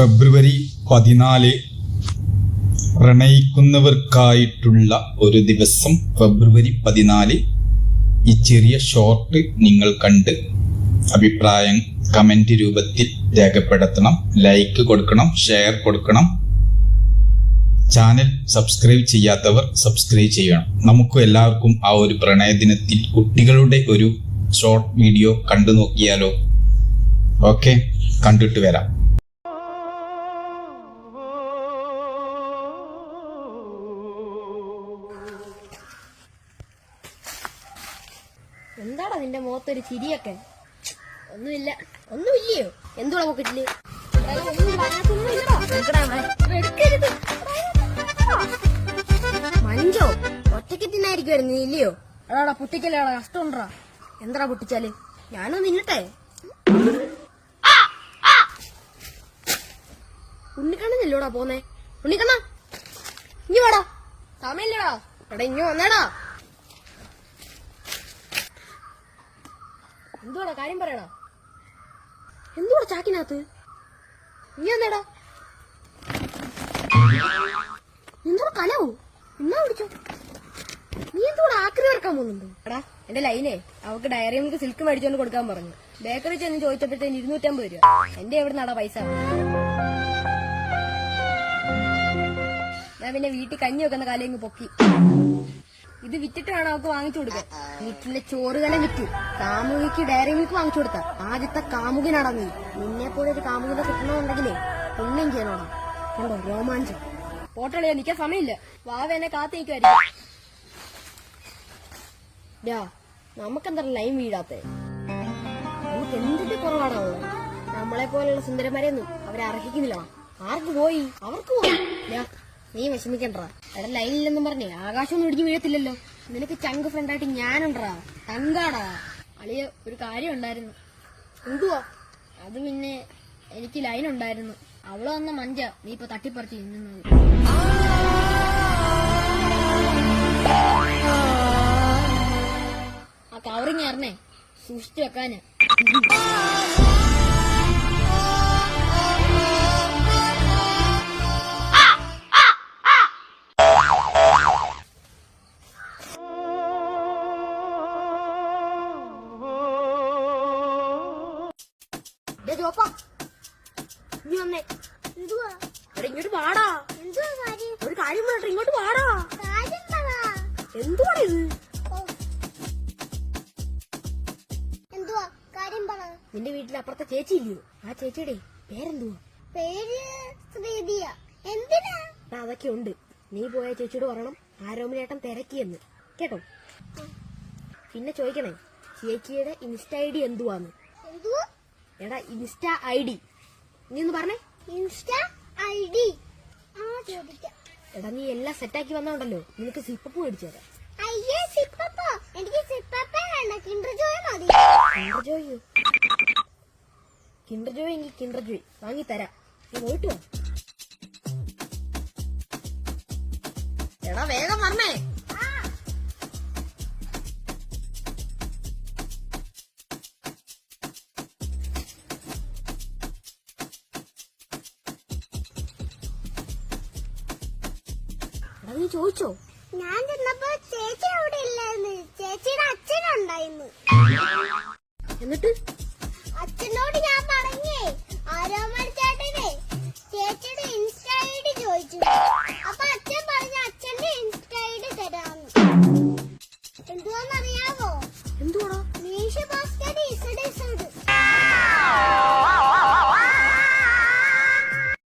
ഫെബ്രുവരി പതിനാല് പ്രണയിക്കുന്നവർക്കായിട്ടുള്ള ഒരു ദിവസം ഫെബ്രുവരി പതിനാല്. ഈ ചെറിയ ഷോർട്ട് നിങ്ങൾ കണ്ട് അഭിപ്രായം കമന്റ് രൂപത്തിൽ രേഖപ്പെടുത്തണം. ലൈക്ക് കൊടുക്കണം ഷെയർ കൊടുക്കണം. ചാനൽ സബ്സ്ക്രൈബ് ചെയ്യാത്തവർ സബ്സ്ക്രൈബ് ചെയ്യണം. നമുക്ക് എല്ലാവർക്കും ആ ഒരു പ്രണയ ദിനത്തിൽ കുട്ടികളുടെ ഒരു ഷോർട്ട് വീഡിയോ കണ്ടു നോക്കിയാലോ? ഓക്കെ കണ്ടിട്ട് വരാം. എന്താടാ നിന്റെ മുഖത്തൊരു ചിരിയൊക്കെ? ഒന്നുമില്ല. ഒന്നുമില്ലയോ? എന്തുവാ പോക്കറ്റിൽ മഞ്ചോ ഒറ്റയ്ക്ക് തിന്നായിരിക്കുമായിരുന്നു വരുന്നത് ഇല്ലയോ? എടാടാ കഷ്ടം കഷ്ടമുണ്ടാ എന്താടാ പൊട്ടിച്ചാൽ? ഞാനൊന്ന് നിന്നട്ടെ? ഉണ്ണിക്കണ്ണനല്ലോടാ പോന്നെ? ഉണ്ണിക്കണ്ണ ഇനി വാടാ. സമയല്ലേടാ എടാ ഇനി വന്നേടാ. എന്തുവാടാ? കാര്യം പറയണോ? എന്തുവാടാ ചാക്കിനകത്ത്? നീ എന്താടാ? എന്തുവാ കലവോ എന്നാ പിടിച്ചോ നീ എന്തുവാടാ ആക്രി ഇറക്കാൻ പോകുന്നുണ്ട്? എടാ എന്റെ ലൈനേ അവക്ക് ഡയറി നമുക്ക് സിൽക്ക് മേടിച്ചോണ്ട് കൊടുക്കാൻ പറഞ്ഞു. ബേക്കറി ചെന്ന് ചോദിച്ചപ്പോഴത്തേന് ഇരുന്നൂറ്റമ്പത് രൂപ. എന്റെ എവിടെ നടാ പൈസ? ഞാൻ പിന്നെ വീട്ടിൽ കഞ്ഞി വെക്കുന്ന കാലം ഇങ്ങ് പൊക്കി. ഇത് വിറ്റിട്ട് വേണം അവക്ക് വാങ്ങിച്ചു കൊടുക്കാൻ. വീട്ടിലെ ചോറ് തന്നെ വിറ്റു. കാമുകിക്ക് ഡയറി മിൽക്ക് വാങ്ങിച്ചു കൊടുത്ത. ആദ്യത്തെ കാമുകി നീ. നിന്നെ പോലെ ഒരു കാമുകിനെ കിട്ടണമെന്നുണ്ടെങ്കിലേ ഒന്നും ചെയ്യണോടാ കണ്ടോ? രോമാഞ്ചം. പോട്ടളിയാ നിക്കാൻ സമയമില്ല. വാവ എന്നെ കാത്തു നമുക്കെന്താ ലൈൻ വീഴാത്തെ? നമുക്ക് എന്തിന്റെ കുറവാണോ നമ്മളെ പോലെയുള്ള സുന്ദരന്മാരെയൊന്നും അവരെ അർഹിക്കുന്നില്ല. ആർക്ക് പോയി? അവർക്ക് പോയി. നീ വിഷമിക്കണ്ടാ എടാ ലൈനിലെന്നും പറഞ്ഞേ. ആകാശമൊന്നും ഇടിഞ്ഞു വീഴത്തില്ലല്ലോ. നിനക്ക് ചങ്ക് ഫ്രണ്ടായിട്ട് ഞാനുണ്ടാ തങ്കാടാ. അളിയ ഒരു കാര്യം ഉണ്ടായിരുന്നു. എന്തുവാ അത് പിന്നെ എനിക്ക് ലൈൻ ഉണ്ടായിരുന്നു. അവളെ വന്ന മഞ്ച നീ ഇപ്പൊ തട്ടിപ്പറിച്ച് തിന്നുന്നത് ആ കവറിങ് ആയിരുന്നേ. സൂക്ഷിച്ചു വെക്കാന്. ദേ നീ വന്നേ. എന്തുവാ? ഇങ്ങോട്ട് വാടാ. ഒരു കാര്യം പറഞ്ഞിട്ട് ഇങ്ങോട്ട് വാടാ. എന്തുവാടാ ഇത്? നിന്റെ വീട്ടിൽ അപ്പുറത്തെ ചേച്ചി ഇല്ലയോ? ആ ചേച്ചിയുടെ പേരെന്തുവാ? പേര് ശ്രീതിയ എന്തിനാ? അതൊക്കെ ഉണ്ട്. നീ പോയ ചേച്ചിയോട് പറയണം. ആരോമിനേട്ടൻ തിരക്കിയെന്ന്. കേട്ടോ? പിന്നെ ചോദിക്കണേ ചേച്ചിയുടെ ഇൻസ്റ്റ ഐ ഡി എന്തുവാന്ന്? എന്തുവാ എടാ ഇൻസ്റ്റ ഐ ഡി. നീ ഒന്ന് പറഞ്ഞേ. Insta I D. ആ ചോദിക്കാം. എടാ നീ എല്ലാം സെറ്റാക്കി വന്നോണ്ടല്ലോ. നിനക്ക് സിപ്പപ്പ് മേടിച്ചു തരാം. അയ്യേ സിപ്പപ്പ എനിക്ക് സിപ്പപ്പ വേണ്ട. കിണ്ടർ ജോയ് മതി. കിണ്ടർ ജോയോ കിണ്ടർ ജോയ് എങ്കിൽ കിണ്ടർ ജോയ് വാങ്ങി തരാ. നീ പോയിട്ട് എടാ വേഗം പറഞ്ഞേ. ചോദിച്ചോ? ഞാൻ ചെന്നപ്പോ ചേച്ചി അവിടെ ഇല്ലായിരുന്നു. ചേച്ചിയുടെ അച്ഛനുണ്ടായിരുന്നു. എന്നിട്ട്? അച്ഛനോട് ഞാൻ പറഞ്ഞേ ആരോ ചേട്ടനെ ചേച്ചിയുടെ ഇൻസ്റ്റാ ഐ ഡി ചോദിച്ചു. അപ്പൊ അച്ഛൻ പറഞ്ഞ അച്ഛന്റെ ഇൻസ്റ്റാ ഐ ഡി തരാന്ന്. ഇസഡ് എന്തുവാടാ?